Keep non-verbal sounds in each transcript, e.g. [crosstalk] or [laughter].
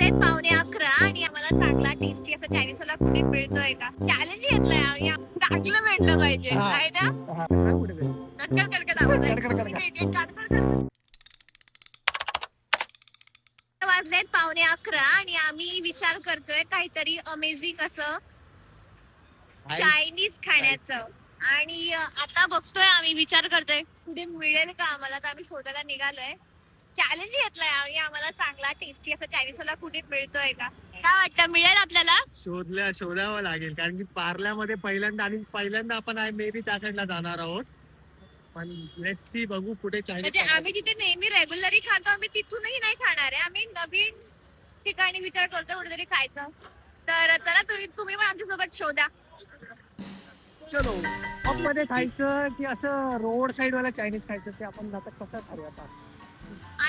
वाजलेत पावणे अकरा आणि आम्हाला चांगला टेस्टी असा चायनीज वाला कुठे मिळतोय का? चॅलेंज घेतलंय चांगलं भेटलं पाहिजे. काय ना? कटकट कटकट आवाज. वाजलेत पावणे अकरा आणि आम्ही विचार करतोय काहीतरी अमेझिंग असं चायनीज खाण्याचं. आणि आता बघतोय आम्ही विचार करतोय. कुठे मिळेल का आम्हाला? तर आम्ही शोधायला निघालोय. चॅलेंज घेतलंय आणि आम्हाला चांगला टेस्टी असा चायनीज वाला कुठे मिळतोय का? काय वाटतं? मिळेल आपल्याला? शोधल्या शोधावं लागेल. कारण की पार्ल्यामध्ये पहिल्यांदा आणि पहिल्यांदा आपण मे बी त्या साईडला जाणार आहोत. पण लेट सी बघू कुठे म्हणजे चायनीज आम्ही जिथे नेहमी रेग्युलरी खातो आम्ही तिथूनही नाही खाणार आहे. आम्ही नवीन ठिकाणी विचार करतो कुठेतरी खायचं. तर चला तुम्ही तुम्ही पण आमच्यासोबत शोधा. चलो मध्ये खायचं की असं रोड साईड वाला चायनीज खायचं ते आपण आता कसं ठरवूया सांग.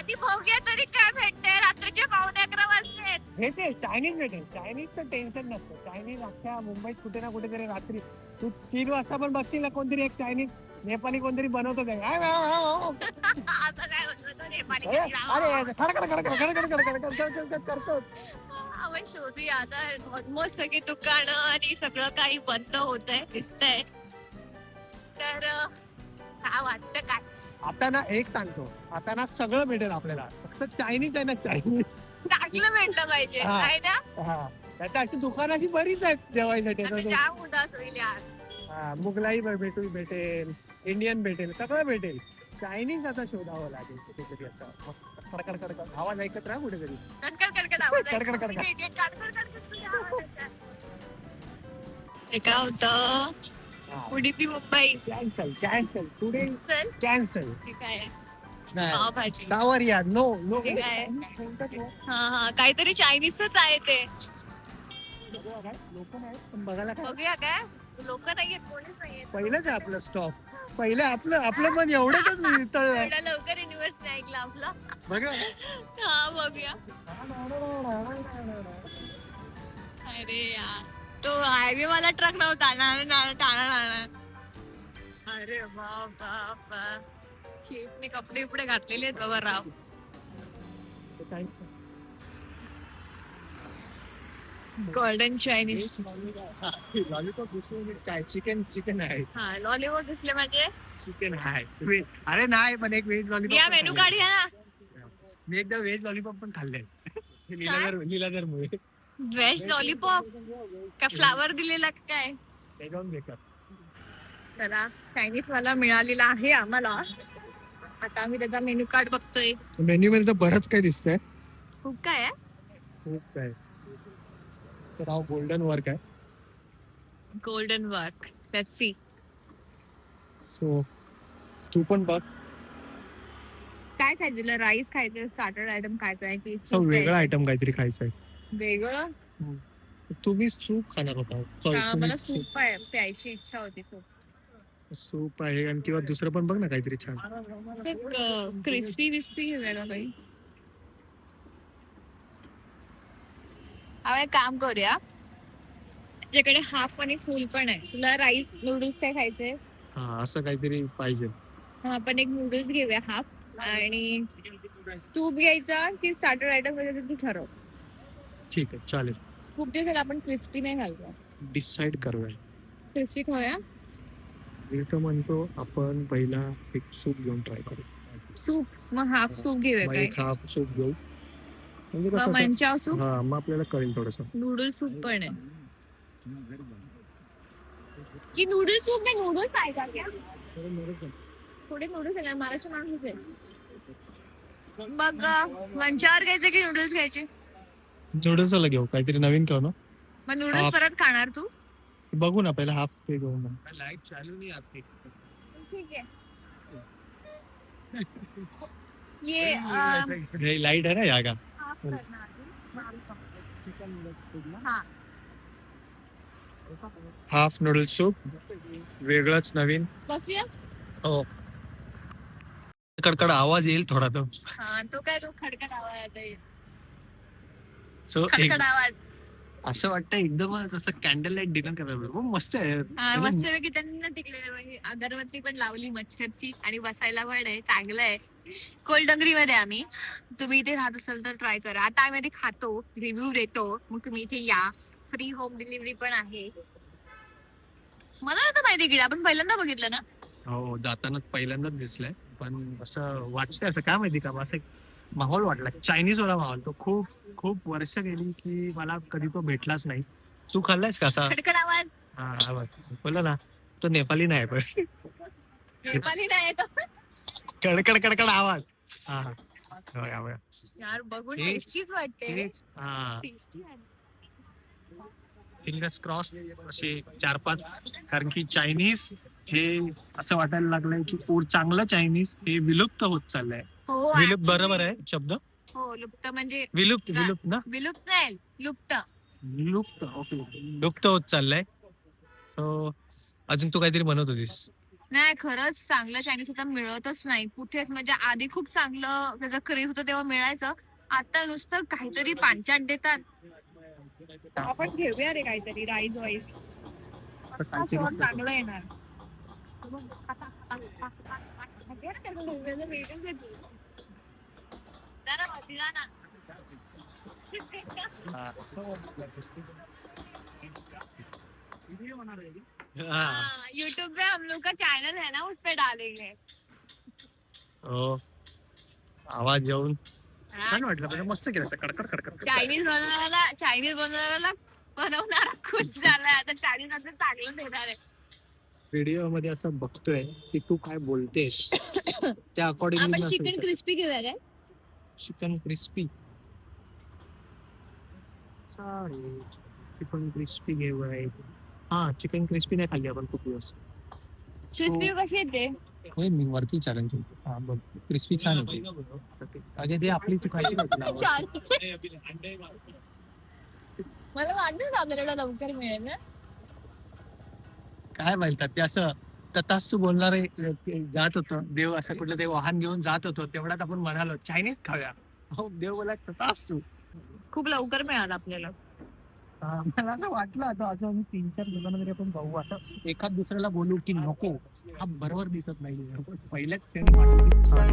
आधी बघूया तरी काय भेटतंय रात्रीचे पावणे अकरा वाजले भेटेल चायनीज भेटेल चायनीजचं टेन्शन नसतं चायनीज अख्ख्या मुंबईत कुठे ना कुठेतरी रात्री तू तीन वाजता पण बघशील ना कोणतरी एक चायनीज नेपाळी कोणतरी बनवतो काय आय, आय, आय, आय, आय. असं काय होतं तो नेपाळी अरे कधी राव? अरे, खडखड, खडखड, खडखड, खडखड, खडखड, खडखड करतो आपण शोधूया आता ऑलमोस्ट सगळी दुकानं आणि सगळं काही बंद होत आहे दिसतंय तर अं, काय वाटतं काय आता ना एक सांगतो. आता ना सगळं भेटेल आपल्याला. फक्त चायनीज आहे ना चायनीज चांगलं भेटलं पाहिजे. हा. ना? हा. त्यात अशी दुकानं अशी बरीच आहेत जेवायसाठी. आता आता जाम उदास होईल यार. तू- हा, मुघलाई भेटू भेटेल इंडियन भेटेल सगळं भेटेल. चायनीज आता शोधावं लागेल कुठेतरी असं. मस्त. खडखड आवाज ऐकत राहा कुठेतरी. आवाज आहे. येतोय. ते काय होतं? Udupi Mumbai. Cancel cancel today चल कॅन्सल ठीक आहे. पावभाजी सावरिया नो नो हे काय? हा हा. काहीतरी चायनीजच आहे ते. लोक नाही. पण बघायला काय? बघूया काय? लोक नाहीयेत कोणीच नाहीयेत. पहिलंच आहे आपलं स्टॉप पहिलं आपलं आपलं पण एवढंच एवढा लवकर युनिव्हर्स नाही ऐकला आपला. बघा. हा बघूया. [laughs] अरे यार. तो हायवे वाला ट्रक नव्हता. ना ना टाणा टाणा अरे बाबा कपडे बिपडे घातलेले आहेत बाबा राव. गोल्डन चायनीज चिकन चिकन आहे. हा लॉलीपॉप दिसले म्हणजे? चिकन आहे. अरे नाही पण एक व्हेज लॉलीपॉप या मेनू काढूया ना. मी एकदा व्हेज लॉलीपॉप पण खाल्ले लीलाधर लीलाधर मुळे व्हेज लॉलीपॉप का फ्लावर दिलेला काय? चला चायनीज वाला मिळालेला आहे आम्हाला. आता आम्ही त्याचा मेनू कार्ड बघतोय. मेन्यू मध्ये तर बरंच काही दिसतंय. खूप काय आहे? खूप काय तर हा गोल्डन वर्क आहे. Golden work let's see so तू पण बघ. काय खायचं? राईस खायचं स्टार्टर आयटम खायचं आहे की वेगळा? आयटम काहीतरी खायचं आहे. वेगळं? तुम्ही सूप खाणार होता. हा, मला सॉरी सूप प्यायची इच्छा होती खूप. सूप आहे आणि किंवा दुसरं पण बघ ना काहीतरी छान. असं क्रिस्पी विस्पी घेऊया का काही एक काम करूया. त्याच्याकडे हाफ आणि फुल पण आहे. तुला राईस नूडल्स काय खायचे? हा असं काहीतरी पाहिजे. हा आपण एक नूडल्स घेऊया हाफ आणि सूप घ्यायचा की स्टार्टर आयटम वगैरे तू ठरव. ठीक आहे चालेल. खूप दिवस झाले आपण क्रिस्पी नाही खाल्लो. डिसाईड करूया. क्रिस्पी खाऊया? मी तर म्हणतो आपण पहिला एक सूप घेऊन ट्राय करू. सूप? मग हाफ सूप घेऊया मग काय? एक हाफ सूप घेऊ. म्हणजे मग कसं असं- मंचाव सूप? हा मग आपल्याला कळेल थोडस. नूडल सूप पण आहे. की नूडल सूप नाही नूडल्स आहे का क्या? थोडे नूडल्स आहे महाराष्ट्र माणूस आहे. मग मंचावर घ्यायचे की नूडल्स घ्यायचे? थोडस घेऊ. काहीतरी नवीन खाऊ ना. मग नूडल्स. परत खाणार तू? बघू ना पहिला हाफ ते घेऊ ना लाइट चालू नाही आपली ठीक आहे. [laughs] ये लाइट आहे ना या का. हा. हाफ नूडल सूप वेगळंच नवीन. बसूया? हो. कडकड आवाज येईल थोडा तो. हा तो काय तो खडखड आवाज आहे. सो असं वाटतं एकदमच असं कॅन्डल लाइट डिनर करायला मस्त आहे. हा, एकदम- मस्तपैकी त्यांना तिकडे अगरबत्ती पण लावली मच्छरची आणि बसायला पण आहे चांगलं आहे. कोलडंगरी मध्ये आम्ही. तुम्ही इथे राहत असाल तर ट्राय करा. आता आम्ही इथे खातो रिव्ह्यू देतो. मग तुम्ही इथे या. फ्री होम डिलिव्हरी पण आहे. मला नव्हतं माहिती की आपण पहिल्यांदा बघितलं ना? हो जातानाच पहिल्यांदाच दिसलंय. पण असं वाटतंय असं. काय माहिती का असं एक माहोल वाटला. चायनीज वाला माहोल. तो खूप खूप वर्ष गेली की मला कधी तो भेटलाच नाही तू खाल्लायस का असा खडखड आवाज हा. बोलला ना तो नेपाली नाही पण नेपाली नाही तो. कडकड कडकड आवाज हा हा. बघा, बघा. यार बघून हे- टेस्टीच वाटते हेच, हा टेस्टी फिंगर्स क्रॉस असे चार पाच कारण की चायनीज हे असं वाटायला लागलंय की फूड चांगलं चायनीज हे विलुप्त होत चाललंय हो विलुप्त actually. बरोबर आहे शब्द हो लुप्त म्हणजे विलुप्त हा. विलुप्त ना विलुप्त नाही लुप्त लुप्त ओके लुप्त होत चाललंय सो अजून तू काहीतरी बनवत होतीस नाही खरंच चांगलं चायनीज आता मिळतच नाही कुठेच म्हणजे आधी खूप चांगलं त्याचं क्रेज होतं तेव्हा मिळायचं आता नुसतं काहीतरी पांचाट देतात आपण घेऊया रे काहीतरी राईस वाईस चांगलं येणार हा. यूट्यूब पे हम लोग का चैनल है ना उस पे डालेंगे. हो. आवाज येऊन. छान वाटलं म्हणजे मस्त केलं. कडकड कडकड चायनीज बनवणारा चायनीज बनवणारा बनवणारा खुश झालाय आता. चायनीज आता चांगलं देणार आहे. व्हिडिओमध्ये असं बघतोय की तू काय बोलतेस. [coughs] त्या आपण चिकन अकॉर्डिंग क्रिस्पी घेऊया काय चिकन क्रिस्पी चिकन क्रिस्पी घेऊया हा चिकन क्रिस्पी नाही खाल्ली आपण खूप दिवस. क्रिस्पी कशी येते? होय मी वरती चॅलेंज केलं. हा बघ क्रिस्पी छान होती. अजय ते आपली तू खायची का तुला? [laughs] चार मला वाटतं आपल्याला लवकर मिळेल ना. काय बोलतात ते असं? तथास्तू बोलणारे जात होतं. देव असं कुठलं ते वाहन घेऊन जात होतो. तेवढ्यात आपण म्हणालो चायनीज खाऊया. हो देव बोला तथास्तू. खूप लवकर मिळालं आपल्याला. हा, मला असं वाटलं आता अजून आम्ही तीन चार दिवसांमध्ये आपण बघू. आता एखाद दुसऱ्याला बोलू की नको हा बरोबर दिसत नाही. पहिल्याच क्षणी वाटलं की छान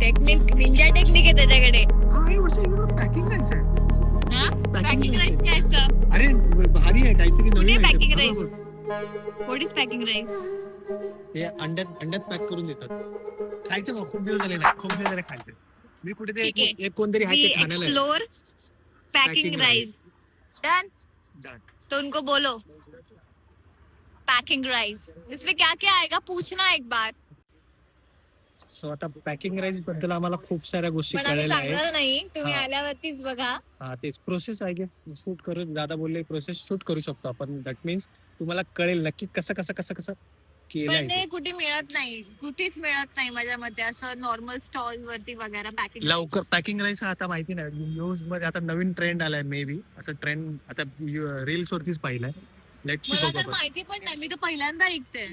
टेक्निक निंजा टेक्निक आहे त्याच्याकडे. पॅकिंग हा पॅकिंग राईस काय असतं अरे भारी नवीन आहे ते. packing rice? बरोबर. व्हॉट इज़ पॅकिंग राईस हे अंड्यात अंड्यात पॅक करून देतात। खायचं मग खूप दिवस झाले ना खूप दिवस झाले खायचं. मी कुठे एक कोणतरी आहे वी ते खाण्याला explore packing rice done Done. तो उनको बोलो. पैकिंग राइस इसमें क्या क्या आएगा पूछना एक बार. सो आता पॅकिंग राईसबद्दल आम्हाला खूप साऱ्या गोष्टी पण आम्ही कळायला आहे सांगणार नाही. तुम्ही हा. आल्यावरतीच बघा. हा तेच प्रोसेस आहे की शूट करू दादा बोलले प्रोसेस शूट करू शकतो आपण. दॅट मीन्स तुम्हाला कळेल नक्की कसं कसं कसं कसं केलंय पण ते. ते कुठे मिळत नाही. कुठेच मिळत नाही माझ्या मते. असं नॉर्मल स्टॉल वरती वगैरे पॅकिंग लवकर पॅकिंग राईस हा आता माहिती नाही. न्यूजमध्ये आता नवीन ट्रेंड आलाय मे बी असं ट्रेंड आता रील्स वरतीच पाहिलंय. लेट मला तर. माहिती पण नाही. मी तर पहिल्यांदा ऐकते.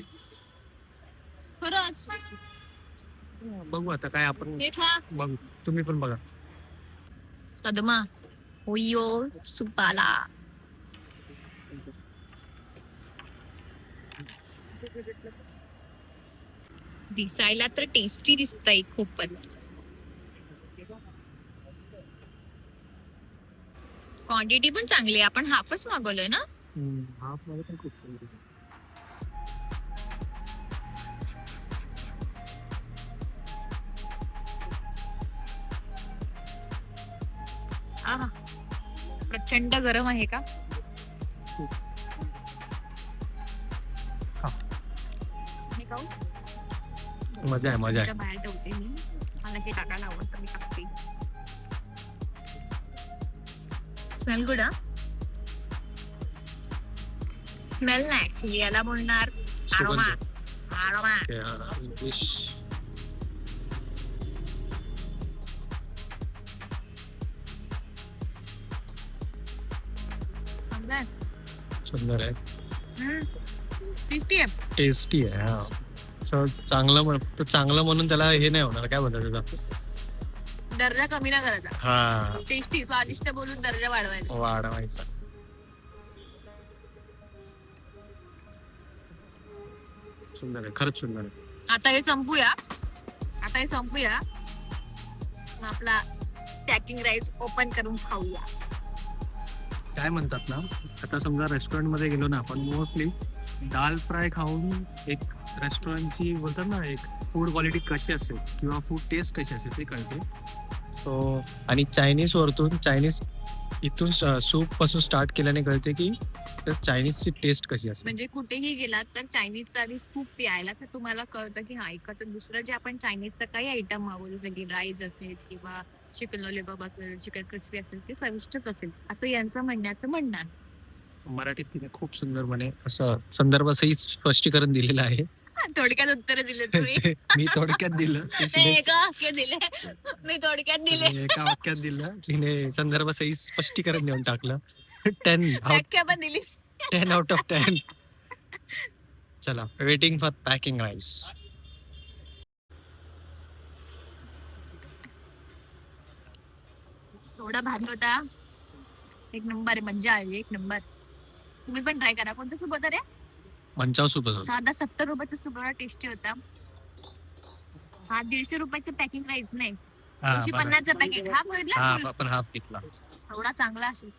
खरंच. बघू आता काय आपण बघू. तुम्ही पण बघा. सदमा. होयो सुपाला. दिसायला तर टेस्टी दिसतंय खूपच. क्वांटिटी पण चांगली आहे. आपण हाफच मागवलोय ना? हाफमध्ये पण खूप सुंदर प्रचंड गरम आहे का? हा. मी खाऊ? मजा आहे मजा आहे. तुमच्या बाहेर ठेवते मी. मला हे टाकायला आवडतं मी टाकते. स्मेल गुड स्मेल नाही ऍक्च्युली याला बोलणार आरोमा सुगंध. आरोमा हा. सुंदर आहे. टेस्टी आहे. टेस्टी आहे हा. असं चांगलं म्हण फक्त चांगलं म्हणून त्याला हे नाही होणार. काय त्याचा दर्जा कमी ना करायचा. हा. टेस्टी स्वादिष्ट बोलून दर्जा वाढवायचा. वाढवायचा. सुंदर आहे खरंच सुंदर आहे. आता हे संपूया. आता हे संपूया. मग आपला पॅकिंग राईस ओपन करून खाऊया. काय म्हणतात ना आता समजा रेस्टॉरंटमध्ये गेलो ना आपण मोस्टली दाल फ्राय खाऊन एक रेस्टॉरंटची बोलतात ना एक फूड क्वालिटी कशी असेल किंवा फूड टेस्ट कशी असेल ते कळते. सो आणि चायनीज वरतून चायनीज इथून सूपपासून स्टार्ट केल्याने कळते की चायनीजची टेस्ट कशी असेल. म्हणजे कुठेही गेलात तर चायनीजचा आधी सूप प्यायला तर तुम्हाला कळतं की हा एखादं दुसरं जे आपण चायनीजचं काही आयटम मागू जसं की राईस असेल किंवा चिकन लॉलीपॉप असेल चिकन क्रिस्पी असेल ते चविष्टच असेल. असं यांचं म्हणण्याचं म्हणणं आहे. मराठीत तिने खूप सुंदर म्हणे असं संदर्भासही स्पष्टीकरण दिलेलं आहे. थोडक्यात उत्तर दिले तुम्ही. [laughs] मी थोडक्यात दिलं. ते नाही, तिने- एका वाक्यात दिले. मी थोडक्यात दिले. तिने एका वाक्यात दिलं. तिने स्पष्टीकरण देऊन टाकलं. टेन आउट व्याख्या पण दिली. टेन आउट ऑफ टेन चला वेटिंग फॉर पॅकिंग राईस थोडा भारी होता. एक नंबर आहे मज्जा आली एक नंबर तुम्ही पण ट्राय करा. कोणतं सूप होतं रे मंचाव सूप होतं. साधा सत्तर रुपयाचा सूप एवढा टेस्टी होता. हा दीडशे रुपयाचं पॅकिंग राईस नाही. हा, दोनशे बरं. पन्नासचं पॅकेट हा हा बघितला आपण हाफ घेतला. एवढा चांगला असेल.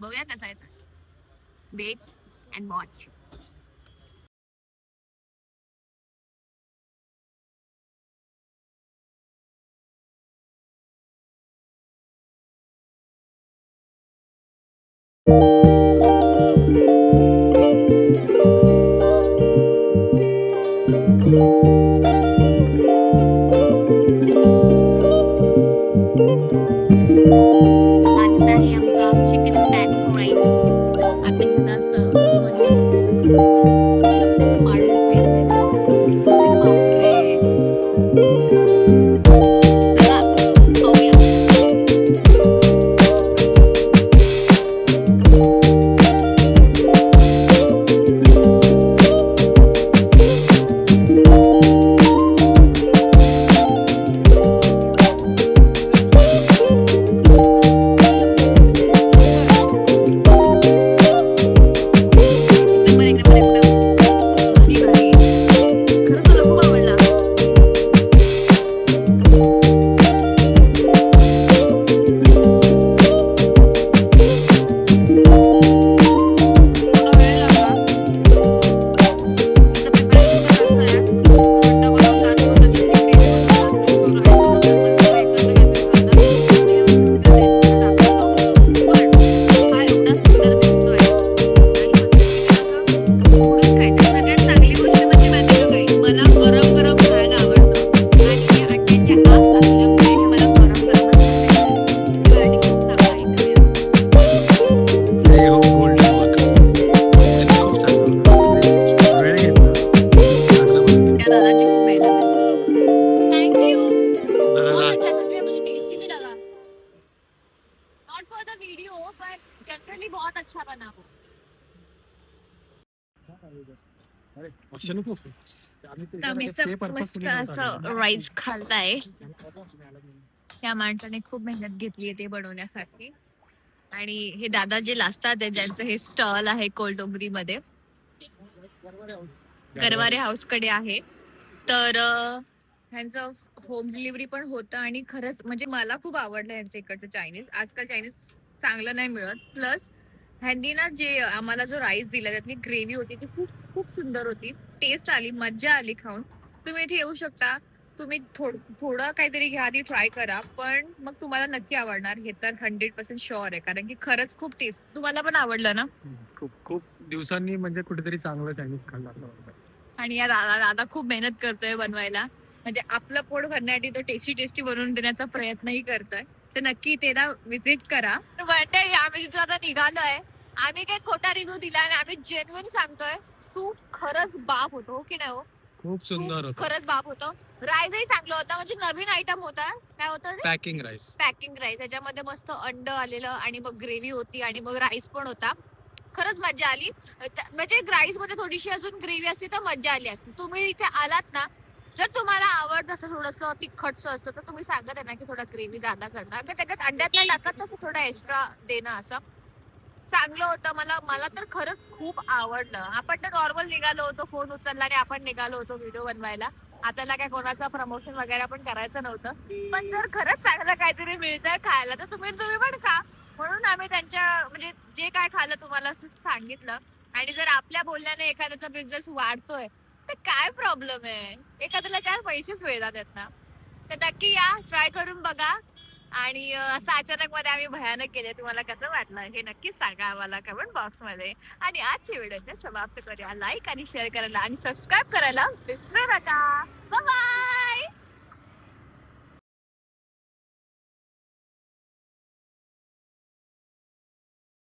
बघूया कसा आहे wait and watch Thank you. आणला. राईस खाल्लाय. त्या माणसाने खूप मेहनत घेतली ते बनवण्यासाठी. आणि हे दादा जे लाजतात ज्यांचं हे स्टॉल आहे कोलडोंगरी मध्ये गरवारे हाऊसकडे आहे. तर ह्यांचं होम डिलिव्हरी पण होतं आणि खरंच म्हणजे मला खूप आवडलं यांचं इकडचं चायनीज आजकाल चायनीज चांगलं नाही मिळत. प्लस ह्यांनी ना जे आम्हाला जो राईस दिला त्यातली ग्रेव्ही होती ती खूप खूप सुंदर होती. टेस्ट आली मज्जा आली खाऊन. तुम्ही इथे येऊ शकता. तुम्ही थोड थोडं काहीतरी घ्या आधी ट्राय करा. पण मग तुम्हाला नक्की आवडणार. हे तर हंड्रेड पर्सेंट शुअर आहे. कारण की खरंच खूप टेस्ट तुम्हाला पण आवडलं ना? खूप खूप दिवसांनी म्हणजे कुठेतरी चांगलं चायनीज खाल्लं. आणि या दादा दादा खूप मेहनत करतोय बनवायला. म्हणजे आपलं पोट भरण्यासाठी तो टेस्टी टेस्टी बनवून देण्याचा प्रयत्नही करतोय. तर नक्की त्याला विजिट करा. मंडळी आम्ही तिथून आता निघालोय. आम्ही काय खोटा रिव्ह्यू दिला आणि आम्ही जेन्युन सांगतोय. सूप खरंच बाप होतो हो की नाही हो? खूप सुंदर सूप होतं. खरंच बाप होतं. राईसही चांगलं होतं म्हणजे नवीन आयटम होता. काय होतं? पॅकिंग राईस पॅकिंग राईस त्याच्यामध्ये मस्त अंड आलेलं आणि मग ग्रेव्ही होती आणि मग राईस पण होता. खरंच मजा आली. त्या- म्हणजे राईसमध्ये थोडीशी अजून ग्रेव्ही असती तर मजा आली असती. तुम्ही इथे आलात ना जर तुम्हाला आवडत असं थोडंसं तिखटचं असतं तर तुम्ही सांगत आहे ना की थोडा ग्रेव्ही जादा करणार त्याच्यात अंड्यात नाही टाकत तसं थोडं एक्स्ट्रा देणं असं. चांगलं होतं. मला मला तर खरंच खूप आवडलं. आपण तर नॉर्मल निघालो होतो फोन उचलला आणि आपण निघालो होतो व्हिडिओ बनवायला. आपल्याला काय कोणाचं प्रमोशन वगैरे पण करायचं नव्हतं. पण जर खरंच चांगलं काहीतरी मिळतंय खायला तर तुम्ही तुम्ही पण खा. म्हणून आम्ही त्यांच्या म्हणजे जे काय खाल्लं तुम्हाला असं सांगितलं. आणि जर आपल्या बोलण्याने एखाद्याचा बिझनेस वाढतोय तर काय प्रॉब्लेम आहे? एखाद्याला चार पैसेच मिळतात त्यांना तर नक्की या. ट्राय करून बघा. आणि असं अचानक मध्ये आम्ही भयानक केले तुम्हाला कसं वाटलं? हे नक्कीच सांगा आम्हाला कमेंट बॉक्समध्ये. आणि आजची व्हिडिओ समाप्त करूया. लाईक आणि शेअर करायला आणि सबस्क्राईब करायला विसरू नका. बाय